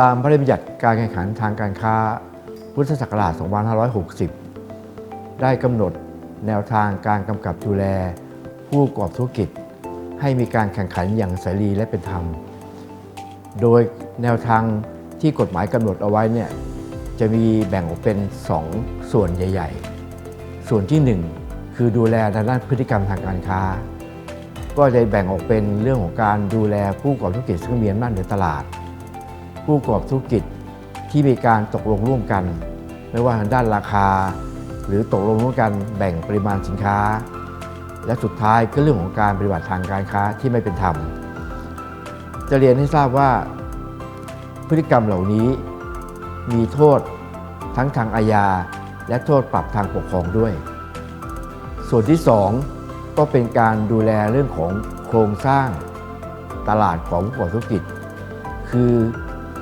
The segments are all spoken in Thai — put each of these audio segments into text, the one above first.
ตามพระราชบัญญัติการแข่งขันทางการค้าพุทธศักราช 2560 ได้กำหนดแนวทางการกำกับดูแล ผู้ประกอบธุรกิจ ให้มีการแข่งขันอย่างเสรีและเป็นธรรม โดยแนวทางที่กฎหมายกำหนดเอาไว้เนี่ยจะมีแบ่งออกเป็น 2 ส่วนใหญ่ ๆ ส่วนทีหนึ่1 คือดูแลทางด้านพฤติกรรมทางการค้า ก็จะแบ่งออกเป็นเรื่องของการดูแลผู้ประกอบธุรกิจซึ่งมีอำนาจเหนือตลาด ผู้ประกอบธุรกิจที่มีการตกลงร่วมกัน ไม่ว่าทางด้านราคา หรือตกลงร่วมกันแบ่งปริมาณสินค้า และสุดท้ายก็เรื่องของการปฏิบัติทางการค้าที่ไม่เป็นธรรม จะเรียนให้ทราบว่าพฤติกรรมเหล่านี้มีโทษทั้งทางอาญาและโทษปรับทางปกครองด้วย ส่วนที่ 2 ก็เป็นการดูแลเรื่องของโครงสร้างตลาดของผู้ประกอบธุรกิจ คือ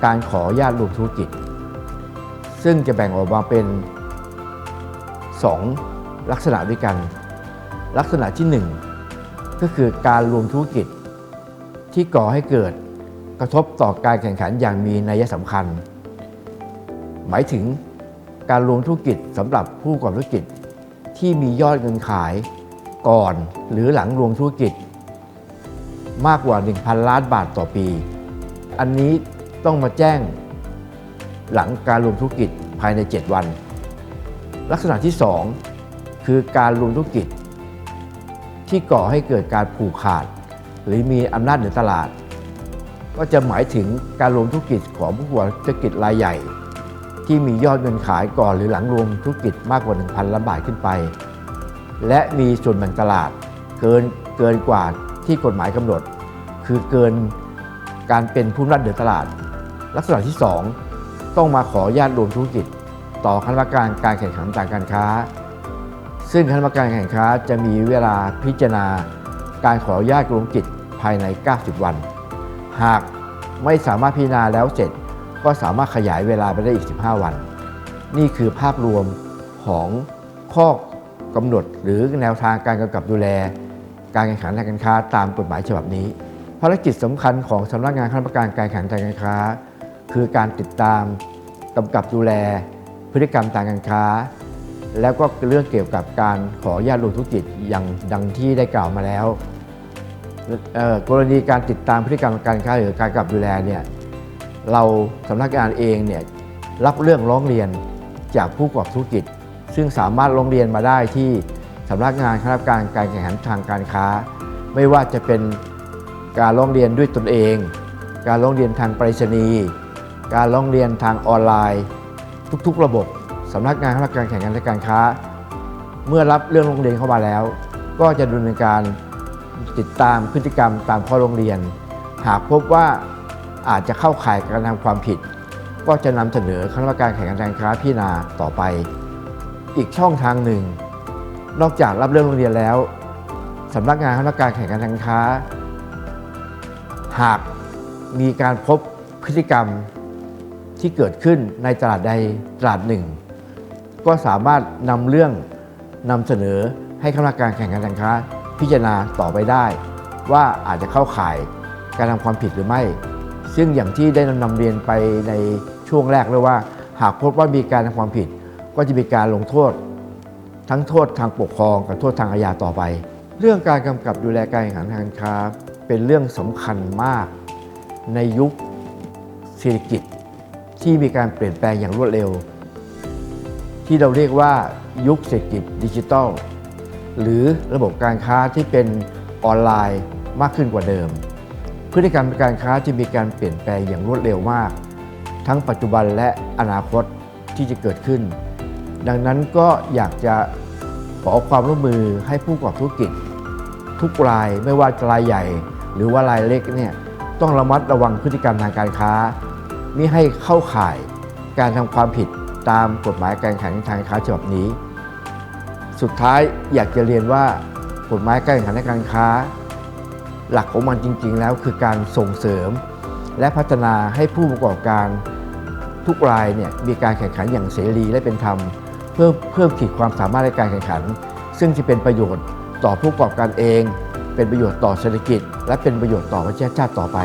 การขออนุญาตรวมธุรกิจ ซึ่งจะแบ่งออกมาเป็น 2 ลักษณะด้วยกัน ลักษณะที่ 1 ก็คือการรวมธุรกิจ ที่ก่อให้เกิดกระทบต่อการแข่งขันอย่างมีนัยสำคัญ หมายถึงการรวมธุรกิจสำหรับผู้ประกอบธุรกิจที่มียอดเงินขายก่อนหรือหลังรวมธุรกิจ มากกว่า 1,000 ล้านบาทต่อปี อันนี้ ต้องมาแจ้งหลังการรวมธุรกิจภายใน 7 วัน ลักษณะที่ 2 คือการรวมธุรกิจ ที่ก่อให้เกิดการผูกขาด หรือมีอำนาจเหนือตลาด ก็จะหมายถึงการรวมธุรกิจของผู้ประกอบธุรกิจรายใหญ่ ที่มียอดเงินขายก่อนหรือหลังรวมธุรกิจมากกว่า 1,000ล้านบาทขึ้นไป และมีส่วนแบ่งตลาด เกินเกินกว่าที่กฎหมายกำหนด คือเกินการเป็นผู้รับเหนือตลาด ลักษณะที่ 2 ต้องมาขออนุญาตรวมธุรกิจ ต่อคณะกรรมการการแข่งขันทางการค้า ซึ่งคณะกรรมการแข่งค้าจะมีเวลาพิจารณา การขออนุญาตรวมธุรกิจภายใน 90 วัน หากไม่สามารถพิจารณาแล้วเสร็จ ก็สามารถขยายเวลาไปได้อีก 15 วัน นี่คือภาพรวมของข้อกำหนดหรือแนวทางการกำกับดูแล การแข่งขันทางการค้าตามกฎหมายฉบับนี้ ภารกิจสำคัญของสำนักงานคณะกรรมการการแข่งขันทางการค้า คือการติดตามกำกับดูแลพฤติกรรมทางการค้า แล้วก็เรื่องเกี่ยวกับการขออนุญาตรวมธุรกิจอย่างดังที่ได้กล่าวมาแล้วกรณีการติดตามพฤติกรรมการค้าหรือการกำกับดูแลเนี่ยเราสำนักงานเองเนี่ยรับเรื่องร้องเรียนจากผู้ประกอบธุรกิจ ซึ่งสามารถร้องเรียนมาได้ที่สำนักงานคณะกรรมการการแข่งขันทางการค้า ไม่ว่าจะเป็นการร้องเรียนด้วยตนเอง การร้องเรียนทางไปรษณีย์ การร้องเรียนทางออนไลน์ ทุกๆ ระบบสำนักงานคณะกรรมการแข่งขันและการค้า เมื่อรับเรื่องร้องเรียนเข้ามาแล้ว ก็จะดำเนินการติดตามพฤติกรรมตามข้อร้องเรียน หากพบว่าอาจจะเข้าข่ายการทำความผิด ก็จะนำเสนอคณะกรรมการแข่งขันการค้าพิจารณาต่อไป อีกช่องทางหนึ่ง นอกจากรับเรื่องร้องเรียนแล้วสำนักงานคณะกรรมการแข่งขันการค้า หากมีการพบพฤติกรรม ที่เกิดขึ้นในตลาดใดตลาดหนึ่ง ก็สามารถนำเรื่องนำเสนอให้คณะกรรมการแข่งขันการค้า พิจารณาต่อไปได้ ว่าอาจจะเข้าข่ายการทำความผิดหรือไม่ ซึ่งอย่างที่ได้นำเรียนไปในช่วงแรกเลยว่า หากพบว่ามีการทำความผิด ก็จะมีการลงโทษ ทั้งโทษทางปกครองกับโทษทางอาญาต่อไป เรื่องการกำกับดูแลการแข่งขันทางการค้า เป็นเรื่องสำคัญมาก ในยุคเศรษฐกิจ ที่มีการเปลี่ยนแปลงอย่างรวดเร็ว ที่เราเรียกว่ายุคเศรษฐกิจดิจิทัล หรือระบบการค้าที่เป็นออนไลน์มากขึ้นกว่าเดิม พฤติกรรมการค้าที่มีการเปลี่ยนแปลงอย่างรวดเร็วมาก ทั้งปัจจุบันและอนาคตที่จะเกิดขึ้น ดังนั้นก็อยากจะขอความร่วมมือให้ผู้ประกอบธุรกิจ ทุกรายไม่ว่ารายใหญ่ หรือว่ารายเล็กเนี่ยต้องระมัดระวังพฤติกรรมทางการค้า มิให้เข้าข่ายการทำความผิดตามกฎหมายการแข่งขันทางการค้าฉบับนี้ สุดท้ายอยากจะเรียนว่ากฎหมายการแข่งขันทางการค้า หลักของมันจริง ๆ แล้วคือการส่งเสริม และพัฒนาให้ผู้ประกอบการทุกรายเนี่ยมีการแข่งขันอย่างเสรีและเป็นธรรม เพื่อเพิ่มขีดความสามารถในการแข่งขัน ซึ่งจะเป็นประโยชน์ต่อผู้ประกอบการเอง เป็นประโยชน์ต่อเศรษฐกิจ และเป็นประโยชน์ต่อประเทศชาติต่อไป